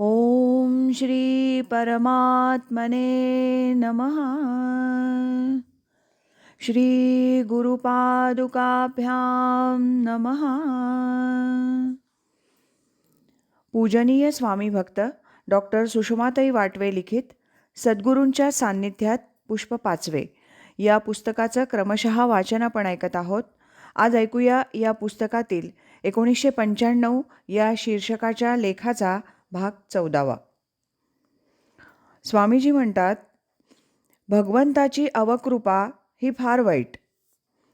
ॐ श्री परमात्मने नमः। श्री गुरुपादुकाभ्यां नमः। पूजनीय स्वामी भक्त डॉक्टर सुषमाताई वाटवे लिखित सद्गुरूंच्या सान्निध्यात पुष्प पाचवे या पुस्तकाचं क्रमशः वाचन आपण ऐकत आहोत. आज ऐकूया या पुस्तकातील एकोणीसशे पंच्याण्णव या शीर्षकाच्या लेखाचा भाग चौदावा. स्वामीजी म्हणतात भगवंताची अवकृपा ही फार वाईट.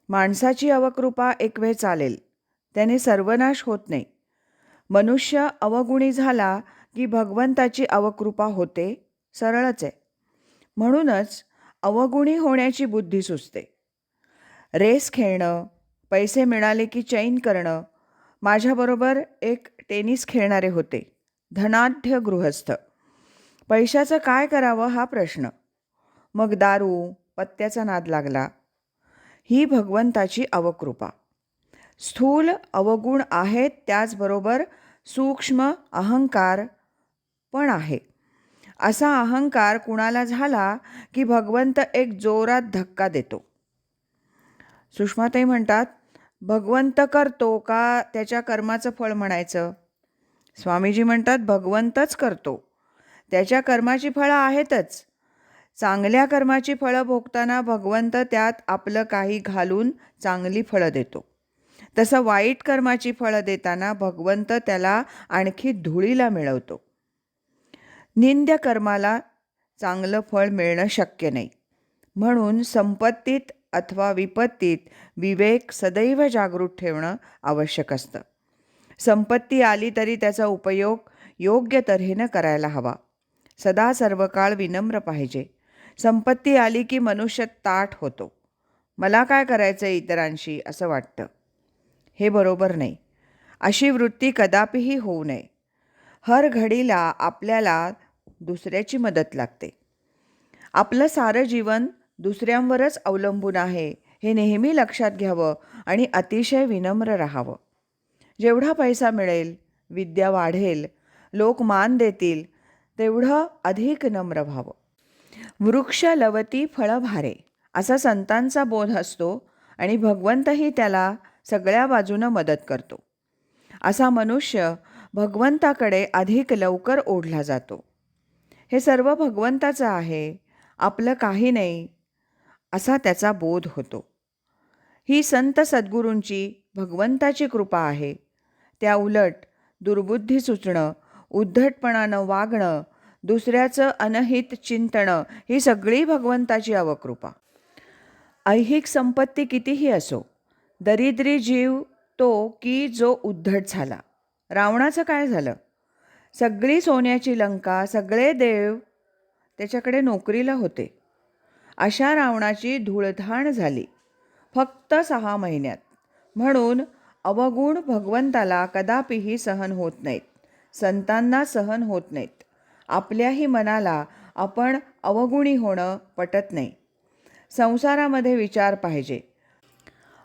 माणसाची अवकृपा एक वेळ चालेल त्याने सर्वनाश होत नाही. मनुष्य अवगुणी झाला की भगवंताची अवकृपा होते सरळच आहे. म्हणूनच अवगुणी होण्याची बुद्धी सुचते. रेस खेळणं पैसे मिळाले की चैन करणं माझ्याबरोबर एक टेनिस खेळणारे होते. धनाढ्य गृहस्थ. पैशाचं काय करावं हा प्रश्न. मग दारू पत्त्याचा नाद लागला. ही भगवंताची अवकृपा. स्थूल अवगुण आहेत त्याचबरोबर सूक्ष्म अहंकार पण आहे. असा अहंकार कुणाला झाला की भगवंत एक जोरात धक्का देतो. सुषमाताई म्हणतात भगवंत करतो का त्याच्या कर्माचं फळ म्हणायचं? स्वामीजी म्हणतात भगवंतच करतो. त्याच्या कर्माची फळं आहेतच. चांगल्या कर्माची फळं भोगताना भगवंत त्यात आपलं काही घालून चांगली फळं देतो. तसं वाईट कर्माची फळं देताना भगवंत त्याला आणखी धुळीला मिळवतो. निंद्य कर्माला चांगलं फळ मिळणं शक्य नाही. म्हणून संपत्तीत अथवा विपत्तीत विवेक सदैव जागृत ठेवणं आवश्यक असतं. संपत्ती आली तरी त्याचा उपयोग योग्य तऱ्हेनं करायला हवा. सदा सर्व काळ विनम्र पाहिजे. संपत्ती आली की मनुष्य ताठ होतो. मला काय करायचं इतरांशी असं वाटतं. हे बरोबर नाही. अशी वृत्ती कदापिही होऊ नये. हर घडीला आपल्याला दुसऱ्याची मदत लागते. आपलं सारं जीवन दुसऱ्यांवरच अवलंबून आहे हे नेहमी लक्षात घ्यावं आणि अतिशय विनम्र राहावं. जेवढा पैसा मिळेल विद्या वाढेल लोक मान देतील तेवढं अधिक नम्र व्हावं. वृक्ष लवती फळं भारे असा संतांचा बोध असतो आणि भगवंतही त्याला सगळ्या बाजूनं मदत करतो. असा मनुष्य भगवंताकडे अधिक लवकर ओढला जातो. हे सर्व भगवंताचं आहे आपलं काही नाही असा त्याचा बोध होतो. ही संत सद्गुरूंची भगवंताची कृपा आहे. त्या उलट दुर्बुद्धी सुचणं उद्धटपणानं वागणं दुसऱ्याचं अनहित चिंतणं ही सगळी भगवंताची अवकृपा. ऐहिक संपत्ती कितीही असो दरिद्री जीव तो की जो उद्धट झाला. रावणाचं काय झालं? सगळी सोन्याची लंका सगळे देव त्याच्याकडे नोकरीला होते. अशा रावणाची धूळधाण झाली. फक्त सहा महिन्यात. म्हणून अवगुण भगवंताला कदापिही सहन होत नाहीत. संतांना सहन होत नाहीत. आपल्याही मनाला आपण अवगुणी होणं पटत नाही. संसारामध्ये विचार पाहिजे.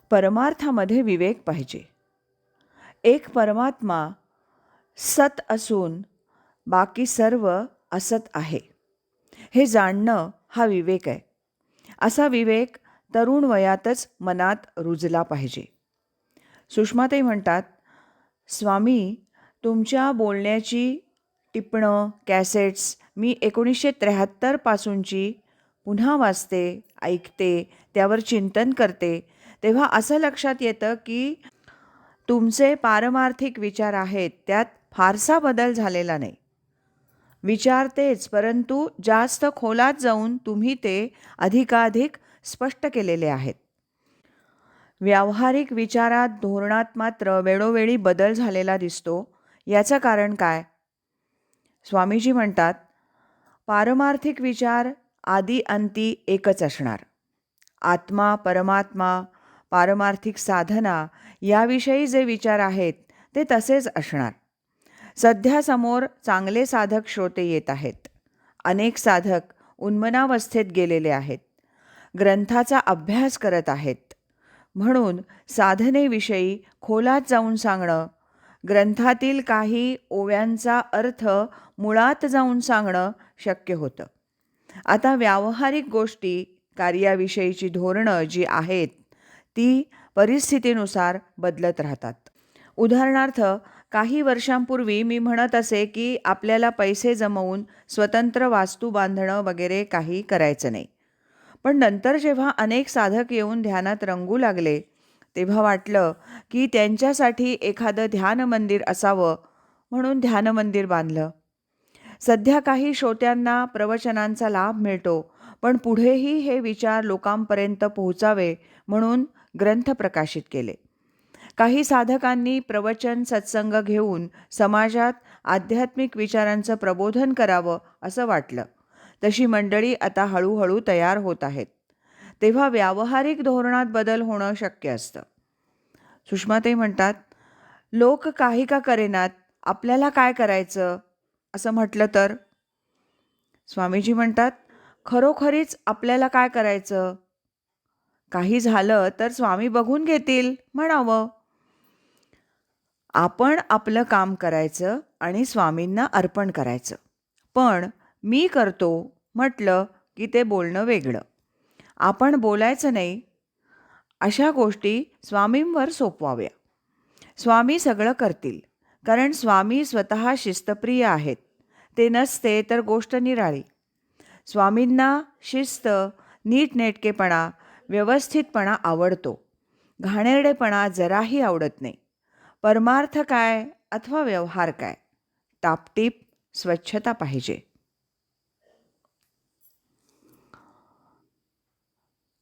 परमार्थामध्ये विवेक पाहिजे. एक परमात्मा सत असून बाकी सर्व असत आहे. हे जाणणं हा विवेक आहे. असा विवेक तरुण वयातच मनात रुजला पाहिजे. सुषमाताई म्हणतात स्वामी तुमच्या बोलण्याची टिपणं कॅसेट्स मी एकोणीसशे त्र्याहत्तरपासूनची पुन्हा वाचते ऐकते त्यावर चिंतन करते. तेव्हा असं लक्षात येतं की तुमचे पारमार्थिक विचार आहेत त्यात फारसा बदल झालेला नाही. विचार तेच परंतु जास्त खोलात जाऊन तुम्ही ते अधिकाधिक स्पष्ट केलेले आहेत. व्यावहारिक विचारात धोरणात मात्र वेळोवेळी बदल झालेला दिसतो. याचं कारण काय? स्वामीजी म्हणतात पारमार्थिक विचार आदी अंती एकच असणार. आत्मा परमात्मा पारमार्थिक साधना याविषयी जे विचार आहेत ते तसेच असणार. सध्या समोर चांगले साधक श्रोते येत आहेत. अनेक साधक उन्मनावस्थेत गेलेले आहेत. ग्रंथाचा अभ्यास करत आहेत. म्हणून साधनेविषयी खोलात जाऊन सांगणं. ग्रंथातील काही ओव्यांचा अर्थ मुळात जाऊन सांगणं शक्य होतं. आता व्यावहारिक गोष्टी कार्याविषयीची धोरणं जी आहेत ती परिस्थितीनुसार बदलत राहतात. उदाहरणार्थ काही वर्षांपूर्वी मी म्हणत असे की आपल्याला पैसे जमवून स्वतंत्र वास्तू बांधणं वगैरे काही करायचं नाही. पण नंतर जेव्हा अनेक साधक येऊन ध्यानात रंगू लागले तेव्हा वाटलं की त्यांच्यासाठी एखादं ध्यान मंदिर असावं म्हणून ध्यान मंदिर बांधलं. सध्या काही श्रोत्यांना प्रवचनांचा लाभ मिळतो पण पुढेही हे विचार लोकांपर्यंत पोहोचावे म्हणून ग्रंथ प्रकाशित केले. काही साधकांनी प्रवचन सत्संग घेऊन समाजात आध्यात्मिक विचारांचं प्रबोधन करावं असं वाटलं. तशी मंडळी आता हळूहळू तयार होत आहेत. तेव्हा व्यावहारिक धोरणात बदल होणं शक्य असतं. सुषमाताई म्हणतात लोक काही का करेनात? आपल्याला काय करायचं? असं म्हटलं तर? स्वामीजी म्हणतात खरोखरीच आपल्याला काय करायचं? काही झालं तर स्वामी बघून घेतील म्हणावं. आपण आपलं काम करायचं आणि स्वामींना अर्पण करायचं. पण मी करतो म्हटलं की ते बोलणं वेगळं. आपण बोलायचं नाही. अशा गोष्टी स्वामींवर सोपवाव्या. स्वामी सगळं करतील. कारण स्वामी स्वतः शिस्तप्रिय आहेत. ते नसते तर गोष्ट निराळी. स्वामींना शिस्त नीटनेटकेपणा व्यवस्थितपणा आवडतो. घाणेरडेपणा जराही आवडत नाही. परमार्थ काय अथवा व्यवहार काय? टापटीप स्वच्छता पाहिजे.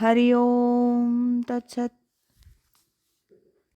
हरि ओम तत्सत